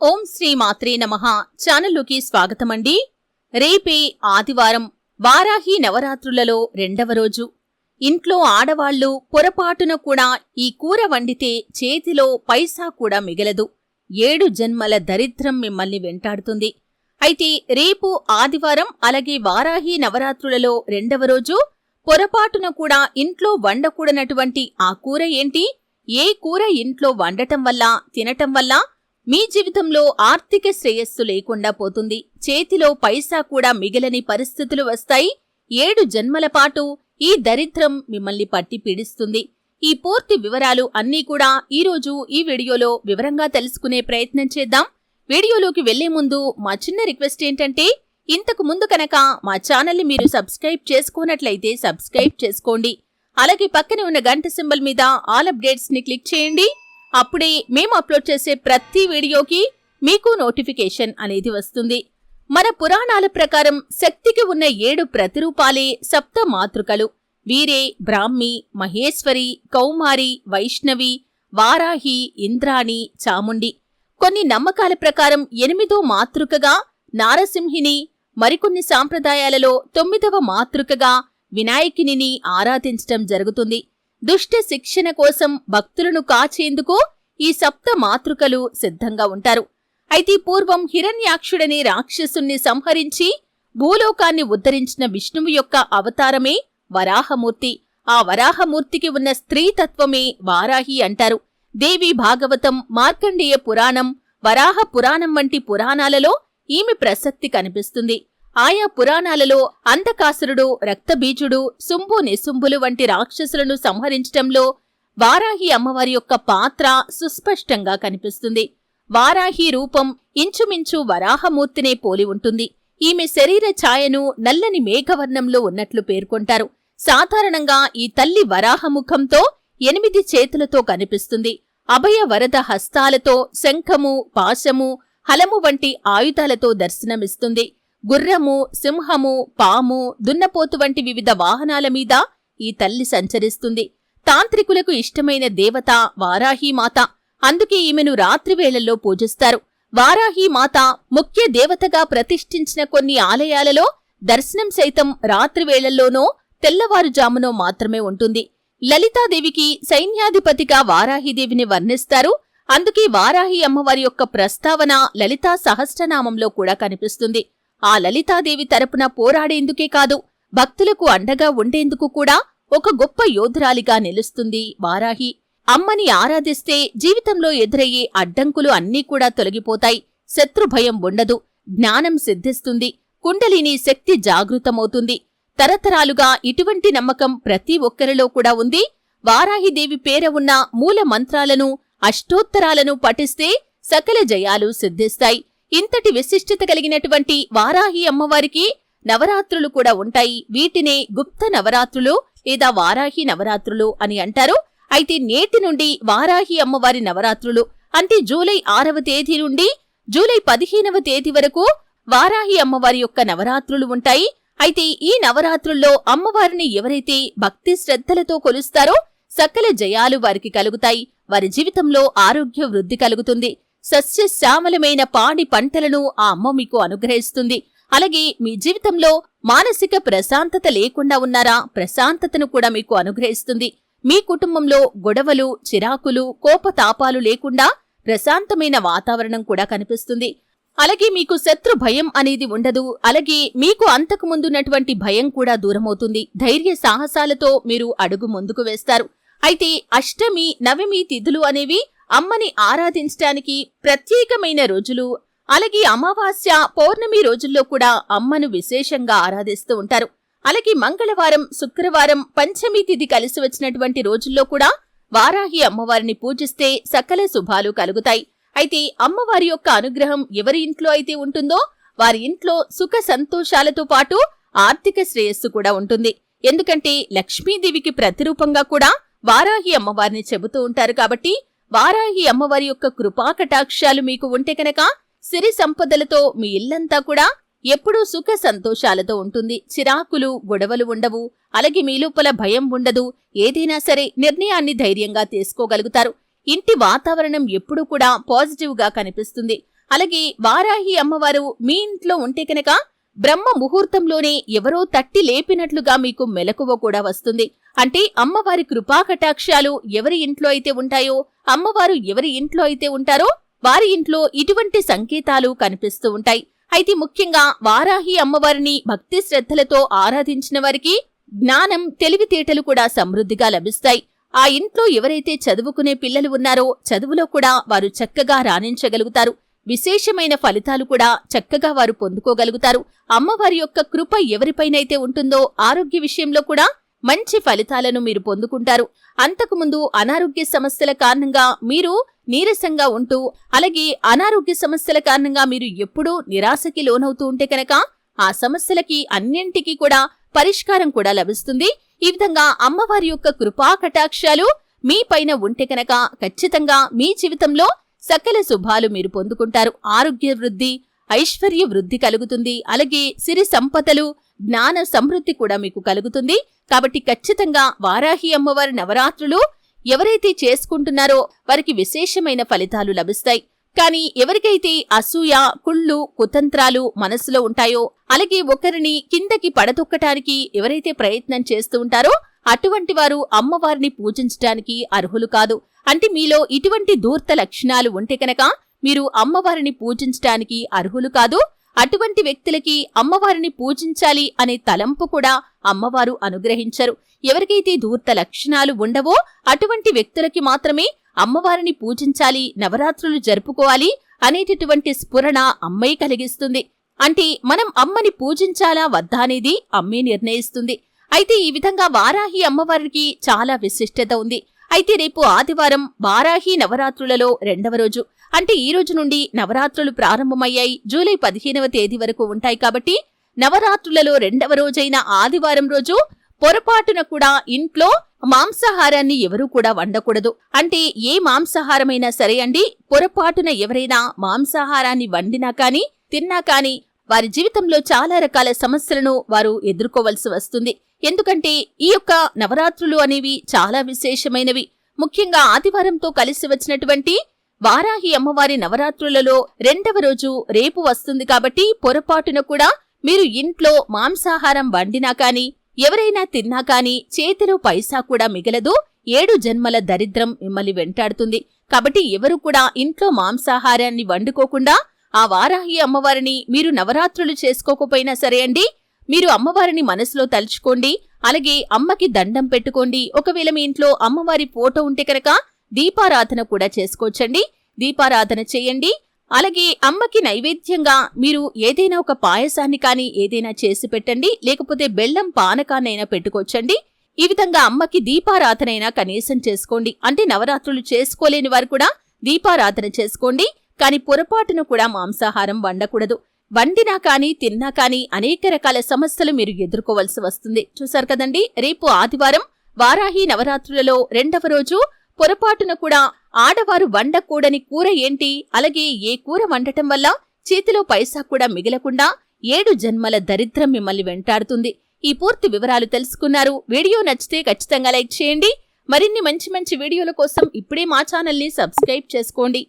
ఓం శ్రీ మాత్రే నమ. ఛానల్లోకి స్వాగతమండి. రేపే ఆదివారం వారాహి నవరాత్రులలో రెండవ రోజు. ఇంట్లో ఆడవాళ్ళు పొరపాటున కూడా ఈ కూర వండితే చేతిలో పైసా కూడా మిగలదు. ఏడు జన్మల దరిద్రం మిమ్మల్ని వెంటాడుతుంది. అయితే రేపు ఆదివారం అలాగే వారాహి నవరాత్రులలో రెండవ రోజు పొరపాటున కూడా ఇంట్లో వండకూడనటువంటి ఆ కూర ఏంటి? ఏ కూర ఇంట్లో వండటం వల్ల తినటం వల్ల మీ జీవితంలో ఆర్థిక శ్రేయస్సు లేకుండా పోతుంది. చేతిలో పైసా కూడా మిగిలని పరిస్థితులు వస్తాయి. ఏడు జన్మల పాటు ఈ దరిద్రం మిమ్మల్ని పట్టి పీడిస్తుంది. ఈ పూర్తి వివరాలు అన్నీ కూడా ఈరోజు ఈ వీడియోలో వివరంగా తెలుసుకునే ప్రయత్నం చేద్దాం. వీడియోలోకి వెళ్ళే ముందు మా చిన్న రిక్వెస్ట్ ఏంటంటే ఇంతకు ముందు కనుక మా ఛానల్ని మీరు సబ్స్క్రైబ్ చేసుకోనట్లయితే సబ్స్క్రైబ్ చేసుకోండి. అలాగే పక్కనే ఉన్న గంట సింబల్ మీద ఆల్ అప్డేట్స్ని క్లిక్ చేయండి. అప్పుడే మేము అప్లోడ్ చేసే ప్రతి వీడియోకి మీకు నోటిఫికేషన్ అనేది వస్తుంది. మన పురాణాల ప్రకారం శక్తికి ఉన్న ఏడు ప్రతిరూపాలే సప్త మాతృకలు. వీరే బ్రాహ్మి మహేశ్వరి కౌమారి వైష్ణవి వారాహి ఇంద్రాణి చాముండి. కొన్ని నమ్మకాల ప్రకారం ఎనిమిదో మాతృకగా నారసింహిని మరికొన్ని సాంప్రదాయాలలో తొమ్మిదవ మాతృకగా వినాయకిని ఆరాధించటం జరుగుతుంది. దుష్ట శిక్షణ కోసం భక్తులను కాచేందుకు ఈ సప్త మాతృకలు సిద్ధంగా ఉంటారు. అయితే పూర్వం హిరణ్యాక్షుడనే రాక్షసుణ్ణి సంహరించి భూలోకాన్ని ఉద్ధరించిన విష్ణువు యొక్క అవతారమే వరాహమూర్తి. ఆ వరాహమూర్తికి ఉన్న స్త్రీతత్వమే వారాహి అంటారు. దేవి భాగవతం మార్కండేయ పురాణం వరాహ పురాణం వంటి పురాణాలలో ఈమె ప్రసక్తి కనిపిస్తుంది. ఆయా పురాణాలలో అంధకాసురుడు రక్తబీజుడు శుంభు నిశుంభులు వంటి రాక్షసులను సంహరించటంలో వారాహి అమ్మవారి యొక్క పాత్ర సుస్పష్టంగా కనిపిస్తుంది. వారాహి రూపం ఇంచుమించు వరాహమూర్తినే పోలి ఉంటుంది. ఈమె శరీర ఛాయను నల్లని మేఘవర్ణంలో ఉన్నట్లు పేర్కొంటారు. సాధారణంగా ఈ తల్లి వరాహముఖంతో ఎనిమిది చేతులతో కనిపిస్తుంది. అభయ వరద హస్తాలతో శంఖము పాశము హలము వంటి ఆయుధాలతో దర్శనమిస్తుంది. గుర్రము సింహము పాము దున్నపోతు వంటి వివిధ వాహనాల మీద ఈ తల్లి సంచరిస్తుంది. తాంత్రికులకు ఇష్టమైన దేవత వారాహీమాత అందుకే ఈమెను రాత్రివేళల్లో పూజిస్తారు. వారాహీమాత ముఖ్య దేవతగా ప్రతిష్ఠించిన కొన్ని ఆలయాలలో దర్శనం సైతం రాత్రివేళల్లోనో తెల్లవారుజామునో మాత్రమే ఉంటుంది. లలితాదేవికి సైన్యాధిపతిగా వారాహిదేవిని వర్ణిస్తారు. అందుకే వారాహి అమ్మవారి యొక్క ప్రస్తావన లలితా సహస్రనామంలో కూడా కనిపిస్తుంది. ఆ లలితాదేవి తరపున పోరాడేందుకే కాదు భక్తులకు అండగా ఉండేందుకు కూడా ఒక గొప్ప యోధురాలిగా నిలుస్తుంది వారాహి. అమ్మని ఆరాధిస్తే జీవితంలో ఎదురయ్యే అడ్డంకులు అన్నీ కూడా తొలగిపోతాయి. శత్రుభయం ఉండదు జ్ఞానం సిద్ధిస్తుంది కుండలిని శక్తి జాగృతమవుతుంది. తరతరాలుగా ఇటువంటి నమ్మకం ప్రతి ఒక్కరిలో కూడా ఉంది. వారాహిదేవి పేర ఉన్న మూల మంత్రాలను అష్టోత్తరాలను పఠిస్తే సకల జయాలు సిద్ధిస్తాయి. ఇంతటి విశిష్టత కలిగినటువంటి వారాహి అమ్మవారికి నవరాత్రులు కూడా ఉంటాయి. వీటినే గుప్త నవరాత్రులు లేదా వారాహి నవరాత్రులు అని అంటారు. అయితే నేటి నుండి వారాహి అమ్మవారి నవరాత్రులు అంటే జూలై ఆరవ తేదీ నుండి జూలై పదిహేనవ తేదీ వరకు వారాహి అమ్మవారి యొక్క నవరాత్రులు ఉంటాయి. అయితే ఈ నవరాత్రుల్లో అమ్మవారిని ఎవరైతే భక్తి శ్రద్ధలతో కొలుస్తారో సకల జయాలు వారికి కలుగుతాయి. వారి జీవితంలో ఆరోగ్య వృద్ధి కలుగుతుంది. సస్యశ్యామలమైన పాడి పంటలను ఆ అమ్మ మీకు అనుగ్రహిస్తుంది. అలాగే మీ జీవితంలో మానసిక ప్రశాంతత లేకుండా ఉన్నారా? ప్రశాంతతను కూడా మీకు అనుగ్రహిస్తుంది. మీ కుటుంబంలో గొడవలు చిరాకులు కోపతాపాలు లేకుండా ప్రశాంతమైన వాతావరణం కూడా కనిపిస్తుంది. అలాగే మీకు శత్రు భయం అనేది ఉండదు. అలాగే మీకు అంతకు ముందున్నటువంటి భయం కూడా దూరమవుతుంది. ధైర్య సాహసాలతో మీరు అడుగు ముందుకు వేస్తారు. అయితే అష్టమి నవమి తిథులు అనేవి అమ్మని ఆరాధించటానికి ప్రత్యేకమైన రోజులు అలాగే అమావాస్య పౌర్ణమి రోజుల్లో కూడా అమ్మను విశేషంగా ఆరాధిస్తూ ఉంటారు. అలాగే మంగళవారం శుక్రవారం పంచమి తిథి కలిసి వచ్చినటువంటి రోజుల్లో కూడా వారాహి అమ్మవారిని పూజిస్తే సకల శుభాలు కలుగుతాయి. అయితే అమ్మవారి యొక్క అనుగ్రహం ఎవరి ఇంట్లో అయితే ఉంటుందో వారి ఇంట్లో సుఖ సంతోషాలతో పాటు ఆర్థిక శ్రేయస్సు కూడా ఉంటుంది. ఎందుకంటే లక్ష్మీదేవికి ప్రతిరూపంగా కూడా వారాహి అమ్మవారిని చెబుతూ ఉంటారు కాబట్టి వారాహి అమ్మవారి యొక్క కృపాకటాక్షాలు మీకు ఉంటే కనుక సిరి సంపదలతో మీ ఇల్లంతా కూడా ఎప్పుడూ సుఖ సంతోషాలతో ఉంటుంది. చిరాకులు గొడవలు ఉండవు. అలాగే మీ లోపల భయం ఉండదు. ఏదైనా సరే నిర్ణయాన్ని ధైర్యంగా తీసుకోగలుగుతారు. ఇంటి వాతావరణం ఎప్పుడూ కూడా పాజిటివ్గా కనిపిస్తుంది. అలాగే వారాహి అమ్మవారు మీ ఇంట్లో ఉంటే కనుక బ్రహ్మ ముహూర్తంలోనే ఎవరో తట్టి లేపినట్లుగా మీకు మెలకువ కూడా వస్తుంది. అంటే అమ్మవారి కృపాకటాక్షాలు ఎవరి ఇంట్లో అయితే ఉంటాయో అమ్మవారు ఎవరి ఇంట్లో అయితే ఉంటారో వారి ఇంట్లో ఇటువంటి సంకేతాలు కనిపిస్తూ ఉంటాయి. అయితే ముఖ్యంగా వారాహి అమ్మవారిని భక్తి శ్రద్ధలతో ఆరాధించిన వారికి జ్ఞానం తెలివితేటలు కూడా సమృద్ధిగా లభిస్తాయి. ఆ ఇంట్లో ఎవరైతే చదువుకునే పిల్లలు ఉన్నారో చదువులో కూడా వారు చక్కగా రాణించగలుగుతారు. విశేషమైన ఫలితాలు కూడా చక్కగా వారు పొందుకోగలుగుతారు. అమ్మవారి యొక్క కృప ఎవరిపైనైతే ఉంటుందో ఆరోగ్య విషయంలో కూడా మంచి ఫలితాలను మీరు పొందుకుంటారు. అంతకుముందు అనారోగ్య సమస్యల కారణంగా మీరు నీరసంగా ఉంటూ అలాగే అనారోగ్య సమస్యల కారణంగా మీరు ఎప్పుడూ నిరాశకి లోనవుతూ ఉంటే కనుక ఆ సమస్యలకి అన్నింటికీ కూడా పరిష్కారం కూడా లభిస్తుంది. ఈ విధంగా అమ్మవారి యొక్క కృపా కటాక్షాలు మీ పైన ఉంటే కనుక ఖచ్చితంగా మీ జీవితంలో సకల శుభాలు మీరు పొందుకుంటారు. ఆరోగ్య వృద్ధి ఐశ్వర్య వృద్ధి కలుగుతుంది. అలాగే సిరి సంపదలు జ్ఞాన సమృద్ధి కూడా మీకు కలుగుతుంది. కాబట్టి ఖచ్చితంగా వారాహి అమ్మవారి నవరాత్రులు ఎవరైతే చేసుకుంటున్నారో వారికి విశేషమైన ఫలితాలు లభిస్తాయి. కానీ ఎవరికైతే అసూయ కుళ్ళు కుతంత్రాలు మనసులో ఉంటాయో అలాగే ఒకరిని కిందకి పడతొక్కటానికి ఎవరైతే ప్రయత్నం చేస్తూ ఉంటారో అటువంటి వారు అమ్మవారిని పూజించటానికి అర్హులు కాదు. అంటే మీలో ఇటువంటి దూర్త లక్షణాలు ఉంటే కనుక మీరు అమ్మవారిని పూజించటానికి అర్హులు కాదు. అటువంటి వ్యక్తులకి అమ్మవారిని పూజించాలి అనే తలంపు కూడా అమ్మవారు అనుగ్రహించరు. ఎవరికైతే దూర్త లక్షణాలు ఉండవో అటువంటి వ్యక్తులకి మాత్రమే అమ్మవారిని పూజించాలి నవరాత్రులు జరుపుకోవాలి అనేటటువంటి స్ఫురణ అమ్మే కలిగిస్తుంది. అంటే మనం అమ్మని పూజించాలా వద్దా అనేది అమ్మే నిర్ణయిస్తుంది. అయితే ఈ విధంగా వారాహి అమ్మవారికి చాలా విశిష్టత ఉంది. అయితే రేపు ఆదివారం వారాహి నవరాత్రులలో రెండవ రోజు. అంటే ఈ రోజు నుండి నవరాత్రులు ప్రారంభమయ్యాయి. జూలై పదిహేనవ తేదీ వరకు ఉంటాయి కాబట్టి నవరాత్రులలో రెండవ రోజైన ఆదివారం రోజు పొరపాటున కూడా ఇంట్లో మాంసాహారాన్ని ఎవరూ కూడా వండకూడదు. అంటే ఏ మాంసాహారమైనా సరే అండి పొరపాటున ఎవరైనా మాంసాహారాన్ని వండినా కానీ తిన్నా కానీ వారి జీవితంలో చాలా రకాల సమస్యలను వారు ఎదుర్కోవలసి వస్తుంది. ఎందుకంటే ఈ యొక్క నవరాత్రులు అనేవి చాలా విశేషమైనవి. ముఖ్యంగా ఆదివారంతో కలిసి వచ్చినటువంటి వారాహి అమ్మవారి నవరాత్రులలో రెండవ రోజు రేపు వస్తుంది కాబట్టి పొరపాటున కూడా మీరు ఇంట్లో మాంసాహారం వండినా కాని ఎవరైనా తిన్నా కాని చేతిలో పైసా కూడా మిగలదు. ఏడు జన్మల దరిద్రం మిమ్మల్ని వెంటాడుతుంది. కాబట్టి ఎవరు కూడా ఇంట్లో మాంసాహారాన్ని వండుకోకుండా ఆ వారాహి అమ్మవారిని మీరు నవరాత్రులు చేసుకోకపోయినా సరే అండి మీరు అమ్మవారిని మనసులో తలుచుకోండి అలాగే అమ్మకి దండం పెట్టుకోండి. ఒకవేళ మీ ఇంట్లో అమ్మవారి ఫోటో ఉంటే కనుక దీపారాధన కూడా చేసుకోవచ్చండి. దీపారాధన చేయండి. అలాగే అమ్మకి నైవేద్యంగా మీరు ఏదైనా ఒక పాయసాన్ని కానీ ఏదైనా చేసి పెట్టండి లేకపోతే బెల్లం పానకాన్నైనా పెట్టుకోవచ్చండి. ఈ విధంగా అమ్మకి దీపారాధనైనా కనీసం చేసుకోండి. అంటే నవరాత్రులు చేసుకోలేని వారు కూడా దీపారాధన చేసుకోండి. కాని పొరపాటున కూడా మాంసాహారం వండకూడదు. వండినా కానీ తిన్నా కానీ అనేక రకాల సమస్యలు మీరు ఎదుర్కోవలసి వస్తుంది. చూశారు కదండి? రేపు ఆదివారం వారాహి నవరాత్రులలో రెండవ రోజు పొరపాటున కూడా ఆడవారు వండకూడని కూర ఏంటి? అలాగే ఏ కూర వండటం వల్ల చేతిలో పైసా కూడా మిగలకుండా ఏడు జన్మల దరిద్రం మిమ్మల్ని వెంటాడుతుంది. ఈ పూర్తి వివరాలు తెలుసుకున్నారు. వీడియో నచ్చితే ఖచ్చితంగా లైక్ చేయండి. మరిన్ని మంచి మంచి వీడియోల కోసం ఇప్పుడే మా ఛానల్ని సబ్స్క్రైబ్ చేసుకోండి.